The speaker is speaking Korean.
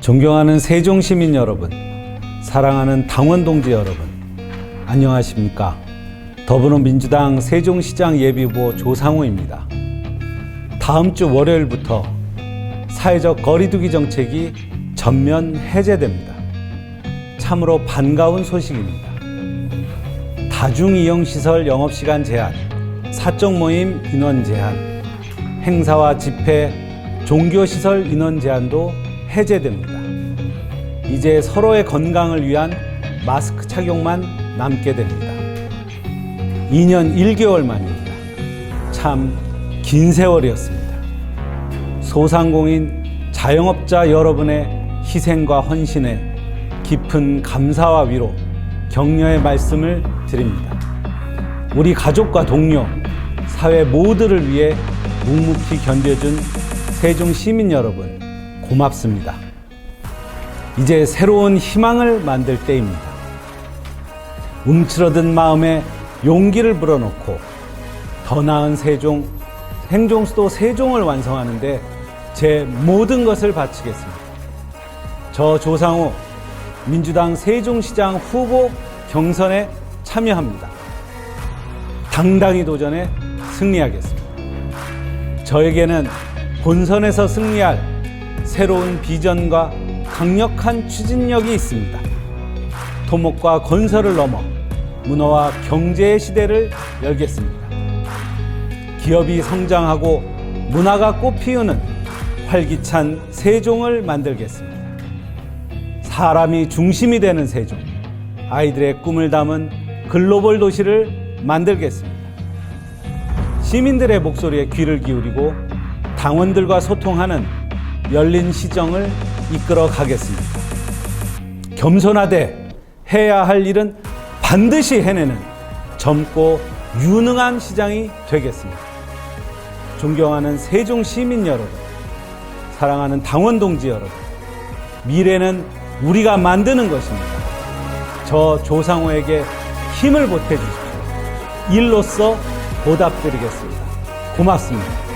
존경하는 세종 시민 여러분, 사랑하는 당원 동지 여러분, 안녕하십니까? 더불어민주당 세종시장 예비후보 조상우입니다. 다음 주 월요일부터 사회적 거리두기 정책이 전면 해제됩니다. 참으로 반가운 소식입니다. 다중이용시설 영업시간 제한, 사적 모임 인원 제한, 행사와 집회, 종교시설 인원 제한도 해제됩니다. 이제 서로의 건강을 위한 마스크 착용만 남게 됩니다. 2년 1개월 만입니다. 참 긴 세월이었습니다. 소상공인 자영업자 여러분의 희생과 헌신에 깊은 감사와 위로, 격려의 말씀을 드립니다. 우리 가족과 동료, 사회 모두를 위해 묵묵히 견뎌준 세종 시민 여러분, 고맙습니다. 이제 새로운 희망을 만들 때입니다. 움츠러든 마음에 용기를 불어넣고 더 나은 세종, 행정수도 세종을 완성하는데 제 모든 것을 바치겠습니다. 저 조상우 민주당 세종시장 후보 경선에 참여합니다. 당당히 도전해 승리하겠습니다. 저에게는 본선에서 승리할 새로운 비전과 강력한 추진력이 있습니다. 토목과 건설을 넘어 문화와 경제의 시대를 열겠습니다. 기업이 성장하고 문화가 꽃피우는 활기찬 세종을 만들겠습니다. 사람이 중심이 되는 세종, 아이들의 꿈을 담은 글로벌 도시를 만들겠습니다. 시민들의 목소리에 귀를 기울이고 당원들과 소통하는 열린 시정을 이끌어 가겠습니다. 겸손하되 해야 할 일은 반드시 해내는 젊고 유능한 시장이 되겠습니다. 존경하는 세종 시민 여러분, 사랑하는 당원 동지 여러분, 미래는 우리가 만드는 것입니다. 저 조상호에게 힘을 보태주십시오. 일로써 보답드리겠습니다. 고맙습니다.